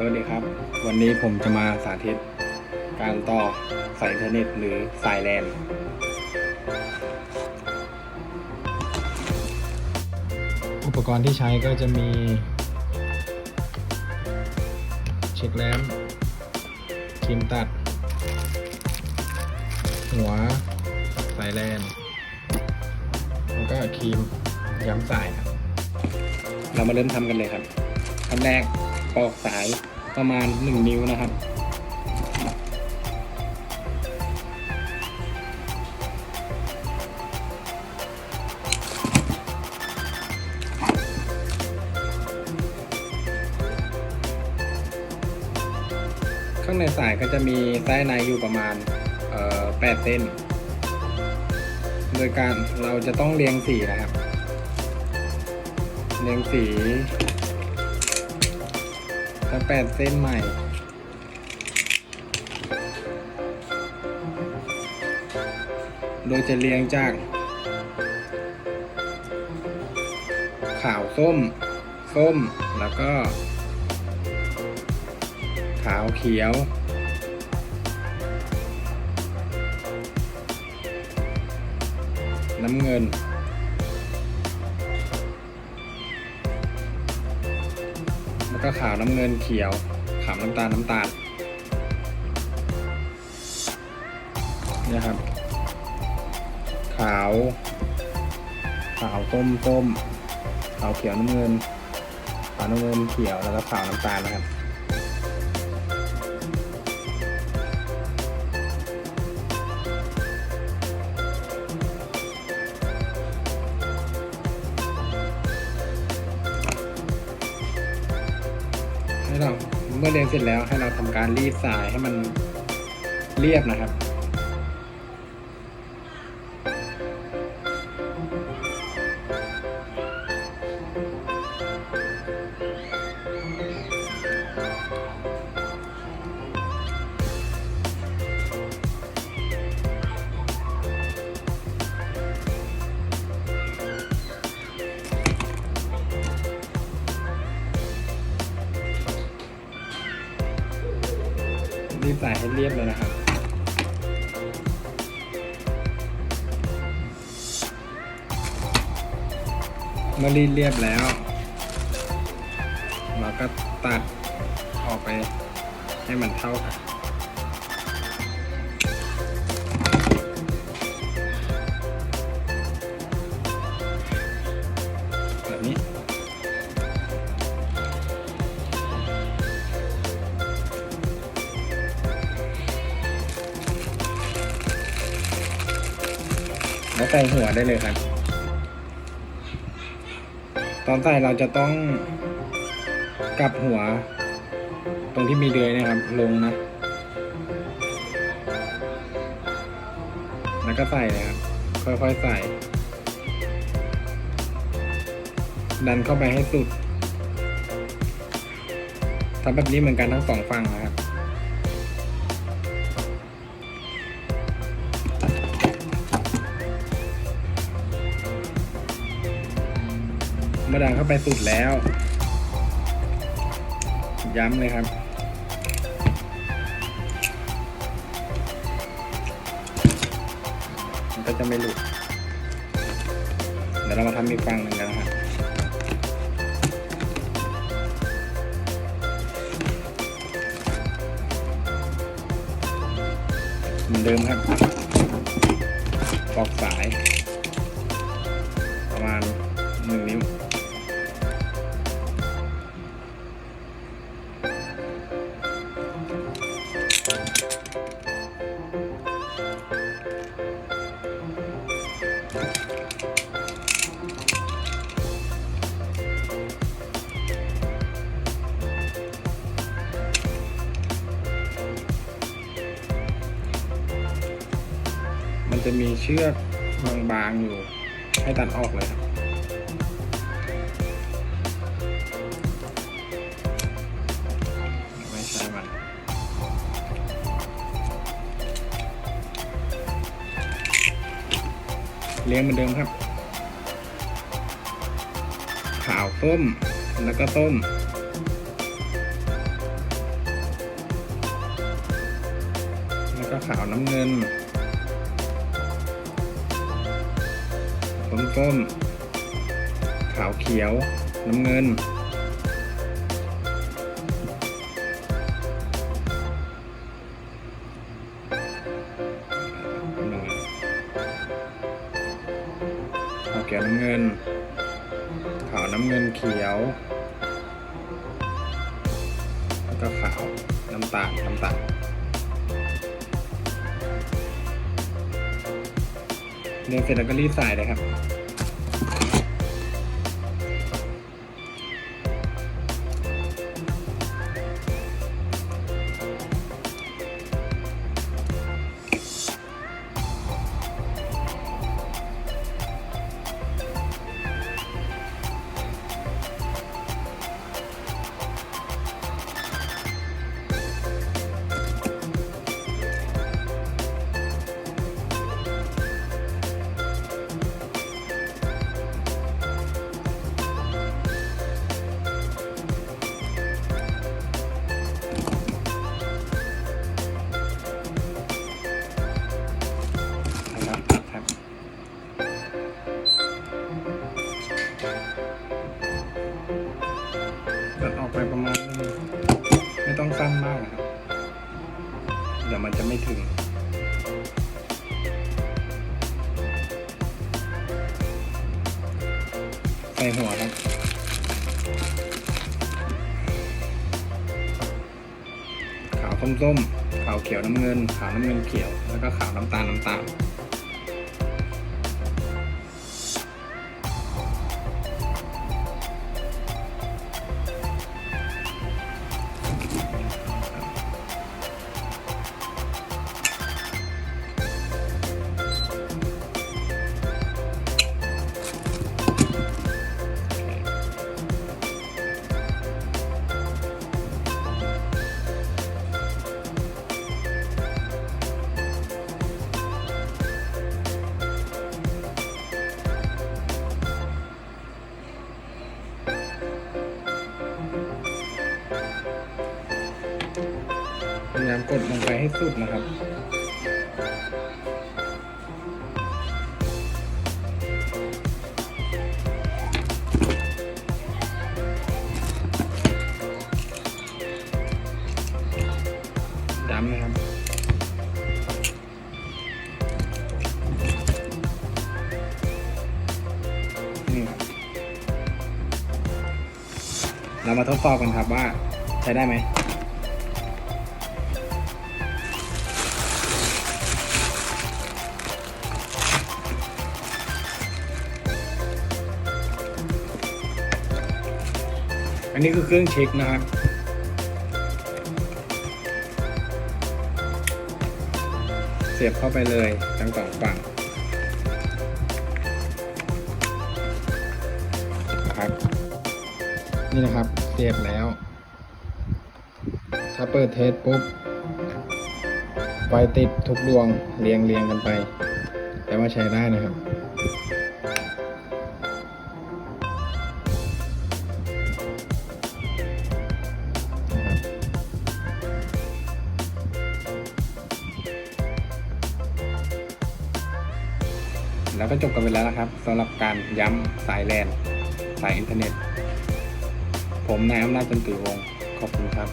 สวัสดีครับ วันนี้ผมจะมาสาธิตการต่อสายอินเทอร์เน็ตหรือสายแลนอุปกรณ์ที่ใช้ก็จะมี เช็คแลมป์ครีมตัด หัวสายแลนแล้วก็ครีมย้ำสายครับ เรามาเริ่มทำกันเลยครับขั้นแรก ปอกสายประมาณ 1 นิ้วนะครับ ข้างในสายก็จะมีไส้ในอยู่ประมาณ8เส้น โดยการเราจะต้องเรียงสีนะครับ เรียงสี ทั้งแปดเส้นใหม่ โดยจะเรียงจาก ขาวส้ม ส้ม แล้วก็ ขาวเขียว น้ำเงิน แล้วก็ขาวน้ำเงินเขียว ขาวน้ำตาลน้ำตาลเนี่ยครับ ขาว ขาวต้มต้มขาวเขียวน้ำเงิน ขาวน้ำเงินเขียวแล้วก็ขาวน้ำตาลนะครับ ให้เราเมื่อเรียนเสร็จแล้วให้เราทำการรีดสายให้มันเรียบนะครับ รีดสายให้เรียบเลยนะครับ เมื่อรีดเรียบแล้ว เราก็ตัดออกไปให้มันเท่ากัน แล้วใส่หัวได้เลยครับ ตอนใส่เราจะต้องกลับหัว ตรงที่มีเดือยนะครับ ลงนะ แล้วก็ใส่เลยครับ ค่อยๆใส่ ดันเข้าไปให้สุดทำแบบนี้เหมือนกันทั้งสองฝั่งนะครับ มื่อดันเข้าไปสุดแล้ว ย้ำเลยครับ มันก็จะไม่หลุด เดี๋ยวเรามาทำอีกฝั่งหนึ่งกันนะครับเหมือนเดิมครับปอกสาย จะมีเชือกบางๆอยู่ ให้ตัดออกเลยครับไม่ใช่มันเลี้ยงเหมือนเดิมครับ ขาวต้มแล้วก็ต้มแล้วก็ขาวน้ำเงิน ส้มส้มๆ ขาวเขียว น้ำเงินหน่อยขาวเขียวน้ำเงิน ขาวน้ำเงินเขียว แล้วก็ขาวน้ำตาลน้ำตาล เรียนเสร็จแล้วก็รีบสายเลยครับ ไม่ต้องสั้นมากนะครับ เดี๋ยวมันจะไม่ถึง ใส่หัวครับขาวส้มๆขาวเขียวน้ำเงิน ขาวน้ำเงินเขียว แล้วก็ขาวน้ำตาลน้ำตาล สุดนะครับย้ำนะครับ นี่ครับ เรามาทดสอบกันครับว่าใช้ได้ไหม อันนี้คือเครื่องเช็คนะครับเสียบเข้าไปเลยทั้งสองฝั่งนะครับนี่นะครับเสียบแล้ว ถ้าเปิดเทสปุ๊บไฟติดทุกดวงเรียงเรียงกันไป แต่ว่าใช้ได้นะครับนะครับ แล้วก็จบกันไปแล้วนะครับสำหรับการย้ำสายแลนสายอินเทอร์เน็ต ผมนายอำนาจจันตือวงศ์ขอบคุณครับ